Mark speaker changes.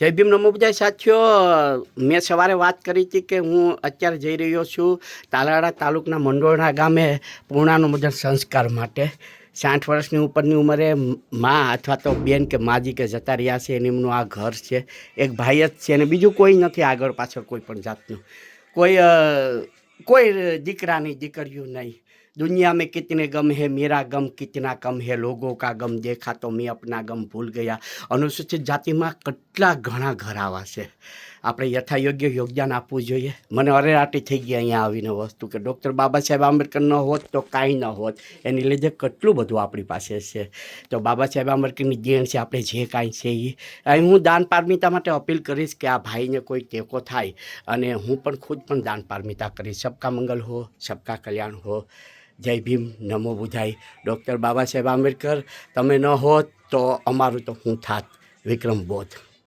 Speaker 1: જય ભીમ નમો બધા સાથીઓ. મેં સવારે વાત કરી હતી કે હું અત્યારે જઈ રહ્યો છું તાલાળા તાલુકના મંડોળના ગામે પૂર્ણાનો મુજબ સંસ્કાર માટે. સાઠ વર્ષની ઉપરની ઉંમરે મા અથવા તો બેન કે માજી કે જતા રહ્યા છે એમનું આ ઘર છે. એક ભાઈ જ છે અને બીજું કોઈ નથી, આગળ પાછળ કોઈ પણ જાતનું. કોઈ કોઈ દીકરાની, દીકરીઓ નહીં. दुनिया में कितने गम है मेरा गम कितना कम है लोगों का गम देखा तो मैं अपना गम ભૂલ ગયા અનુસૂચિત જાતિમાં કેટલા ઘણા ઘર આવા છે આપણે યથાયોગ્ય યોગદાન આપવું જોઈએ મને અરેરાટી થઈ ગઈ અહીંયા આવીને વસ્તુ કે ડૉક્ટર બાબા સાહેબ આંબેડકર ન હોત તો કાંઈ ન હોત એની લીધે કેટલું બધું આપણી પાસે છે તો બાબા સાહેબ આંબેડકરની દેણ છે આપણે જે કાંઈ છે એ અહીં હું દાન પારમિતા માટે અપીલ કરીશ કે આ ભાઈને કોઈ ટેકો થાય અને હું પણ ખુદ પણ દાન પારમિતા કરીશ સબકા મંગલ હો સબકા કલ્યાણ હો જય ભીમ, નમો બુધાઈ ડૉક્ટર બાબા સાહેબ આંબેડકર, તમે ન હોત તો અમારું તો હું થાત. વિક્રમ બોધ.